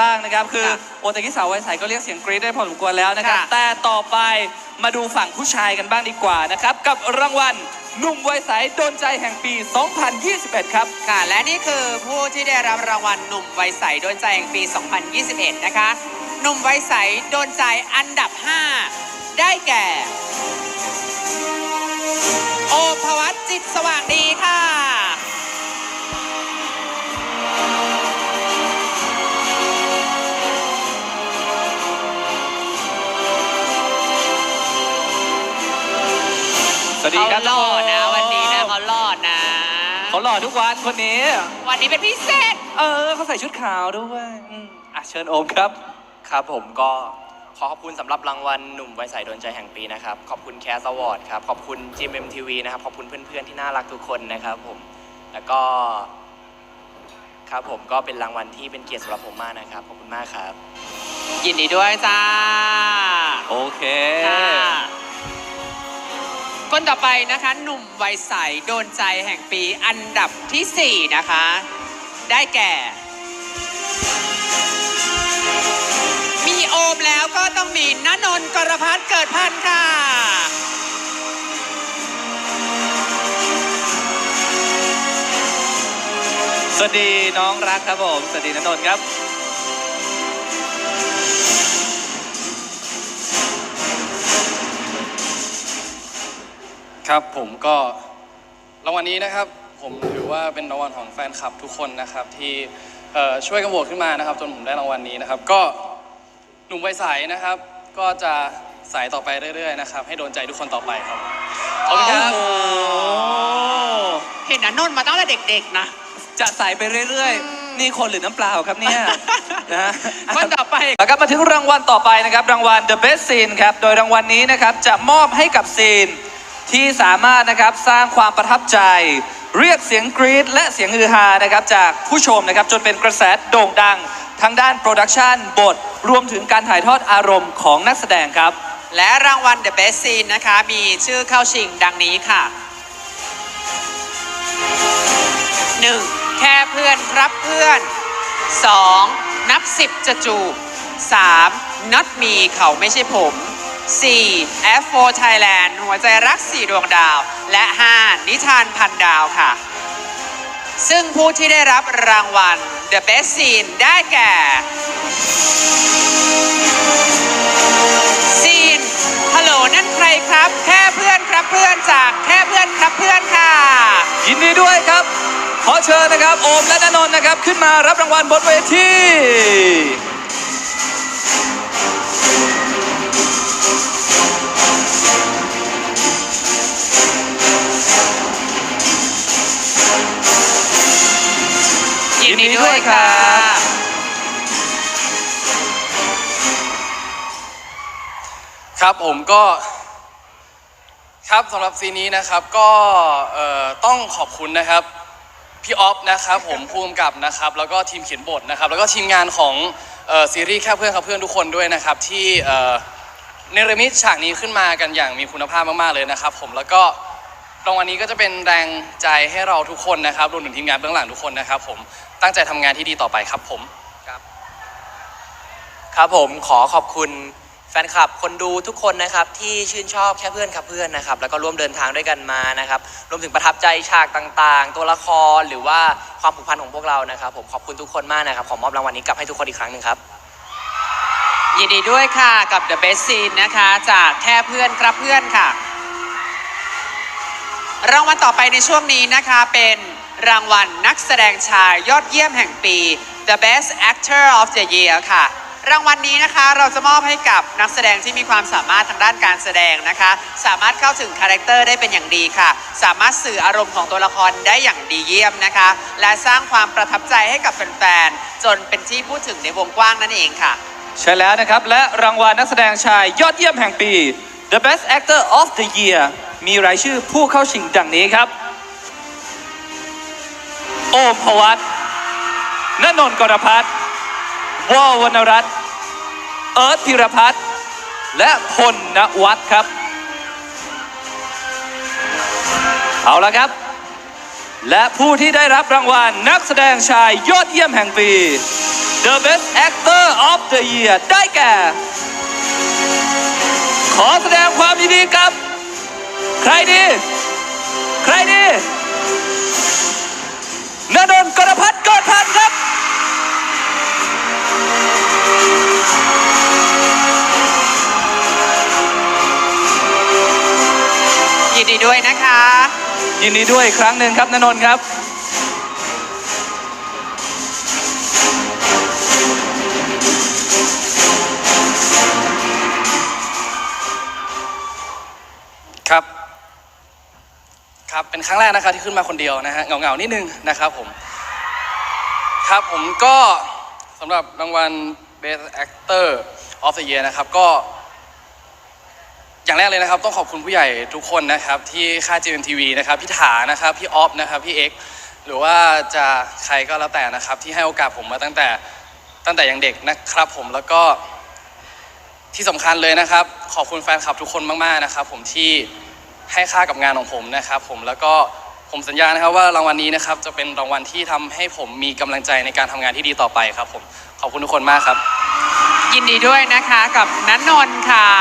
บ้างนะครับ คือค่ะโอตะกิสาวไวยใสก็เรียกเสียงกรี๊ดได้พอสมควรแล้วนะครับค่ะแต่ต่อไปมาดูฝั่งผู้ชายกันบ้างดีกว่านะครับ กับรางวัลหนุ่มวัยใสโดนใจแห่งปี 2021 ครับ ค่ะ และนี่คือผู้ที่ได้รับรางวัลหนุ่มวัยใสโดนใจแห่งปี 2021 นะคะ หนุ่มวัยใสโดนใจอันดับ 5 ได้แก่ โอมพวัตจิตสว่างดีค่ะ สวัสดีครับเขาหล่อนะ วันนี้นะเขาหล่อนะ เขาหล่อทุกวันคนนี้ วันนี้เป็นพิเศษ เออเขาใส่ชุดขาวด้วยอืมอะเชิญโอมครับ ครับผมก็ขอขอบคุณสำหรับรางวัลหนุ่มวัยใสโดนใจแห่งปีนะครับ ขอบคุณแคสอวอร์ดครับ ขอบคุณ GMMTV นะครับ ขอบคุณเพื่อนๆที่น่ารักทุกคนนะครับผม แล้วก็ ครับผมก็เป็นรางวัลที่เป็นเกียรติสำหรับผมมากนะครับ ขอบคุณมากครับ ยินดีด้วยจ้าโอเค ค่ะ คนต่อไปนะคะหนุ่มวัยใสโดนใจแห่งปีอันดับทีสี่ 4 นะคะ ได้แก่ มีโอมแล้วก็ต้องมีณนนท์กรพัฒน์เกิดพันธ์ค่ะสวัสดีน้องรักครับผม สวัสดีนนนท์ครับ ครับผมก็รางวัลนี้นะครับ ผมถือว่าเป็นรางวัลของแฟนคลับทุกคนนะครับ ที่เอ่อช่วยกันโหวตขึ้นมานะครับ จนผมได้รางวัลนี้นะครับ ก็หนุ่มวัยใสนะครับ ก็จะใสต่อไปเรื่อยๆนะครับให้โดนใจทุกคนต่อไปครับขอบคุณครับโอ้โหเห็นณนนท์มาตั้งแต่เด็กๆนะ จะใส่ไปเรื่อยๆ นี่คนหรือน้ำเปล่าครับเนี่ย นะฮะคนต่อไป แล้วก็มาถึงรางวัลต่อไปนะครับ รางวัล The Best Scene ครับ โดยรางวัลนี้นะครับ จะมอบให้กับซีน ที่สามารถนะครับสร้างความประทับใจ เรียกเสียงกรี๊ดและเสียงฮือฮานะครับจากผู้ชมนะครับจนเป็นกระแสโด่งดังทั้งด้านโปรดักชันบท รวมถึงการถ่ายทอดอารมณ์ของนักแสดงครับ และรางวัล The Best Scene นะคะ มีชื่อเข้าชิงดังนี้ค่ะ 1. แค่เพื่อนรับเพื่อน 2. นับสิบจะจูบ 3. not me เขาไม่ใช่ผม 4. F4 Thailand หัวใจรักสี่ดวงดาว และ 5. นิทานพันดาวค่ะ ซึ่งผู้ที่ได้รับรางวัล The Best Scene ได้แก่ซีนฮัลโหลนั่นใครครับ แค่เพื่อนครับเพื่อนจากแค่เพื่อนครับเพื่อนค่ะ ยินดีด้วยครับ ขอเชิญนะครับ โอมและนนนท์นะครับ ขึ้นมารับรางวัลบนเวที ยินดีด้วยค่ะ ครับผมก็ครับสำหรับซีนนี้นะครับก็เอ่อต้องขอบคุณนะครับพี่ออฟนะครับผมภูมิกับนะครับแล้วก็ทีมเขียนบทนะครับ แล้วก็ทีมงานของเอ่อซีรีส์แค่เพื่อนครับเพื่อนทุกคนด้วยนะครับ ที่เอ่อเนรมิตฉากนี้ขึ้นมากันอย่างมีคุณภาพมากๆเลยนะครับ ผมแล้วก็ รางวัลนี้ก็จะเป็นแรงใจให้เราทุกคนนะครับรวมถึงทีมงานเบื้องหลังทุกคนนะครับ ผมตั้งใจทำงานที่ดีต่อไปครับผม ครับผมขอขอบคุณแฟนคลับคนดูทุกคนนะครับที่ชื่นชอบแค่เพื่อนครับเพื่อนนะครับแล้วก็ร่วมเดินทางด้วยกันมานะครับรวมถึงประทับใจฉากต่างๆ ตัวละครหรือว่าความผูกพันของพวกเรานะครับ ผมขอบคุณทุกคนมากนะครับขอมอบรางวัลนี้กลับให้ทุกคนอีกครั้งหนึ่งครับ ยินดีด้วยค่ะกับ The Best Scene นะคะ จากแค่เพื่อนครับเพื่อนค่ะ รางวัลต่อไปในช่วงนี้นะคะ เป็นรางวัลนักแสดงชายยอดเยี่ยมแห่งปี The Best Actor of the Year ค่ะ รางวัลนี้นะคะเราจะมอบให้กับนักแสดงที่มีความสามารถทางด้านการแสดงนะคะ สามารถเข้าถึงคาแรคเตอร์ได้เป็นอย่างดีค่ะ สามารถสื่ออารมณ์ของตัวละครได้อย่างดีเยี่ยมนะคะ และสร้างความประทับใจให้กับแฟนๆจนเป็นที่พูดถึงในวงกว้างนั่นเองค่ะ ใช่แล้วนะครับ และรางวัลนักแสดงชายยอดเยี่ยมแห่งปี The Best Actor of the Year มีรายชื่อผู้เข้าชิงดังนี้ครับ โอมพวัตนนนกรพัฒน์วอวรรณรัตน์เอิร์ธพิรพัฒน์และพลนวัฒน์ครับ เอาละครับ และผู้ที่ได้รับรางวัลนักแสดงชายยอดเยี่ยมแห่งปี The Best Actor of the Year ได้แก่ ขอแสดงความยินดีกับ ใครดี ใครดีนนนท์กรพัฒน์กรพันธ์ครับ ยินดีด้วยนะคะ ยินดีด้วยอีกครั้งหนึ่งครับนนนท์ครับครับ เป็นครั้งแรกนะครับที่ขึ้นมาคนเดียวนะฮะเหงาๆนิดนึงนะครับผม ครับผมก็สำหรับรางวัล Best Actor of the Year นะครับก็ อย่างแรกเลยนะครับ ต้องขอบคุณผู้ใหญ่ทุกคนนะครับ ที่ค่าย GMTV นะครับพี่ถานะครับพี่ออฟนะครับพี่เอ็กหรือว่าจะใครก็แล้วแต่นะครับ ที่ให้โอกาสผมมาตั้งแต่ตั้งแต่ยังเด็กนะครับ ผมแล้วก็ที่สำคัญเลยนะครับ ขอบคุณแฟนคลับทุกคนมากๆนะครับ ผมที่ ให้ค่ากับงานของผมนะครับผมแล้วก็ผมสัญญานะครับว่ารางวัลนี้นะครับจะเป็นรางวัลที่ทำให้ผมมีกำลังใจในการทำงานที่ดีต่อไปครับผมขอบคุณทุกคนมากครับ ยินดีด้วยนะคะกับนันนนท์ค่ะ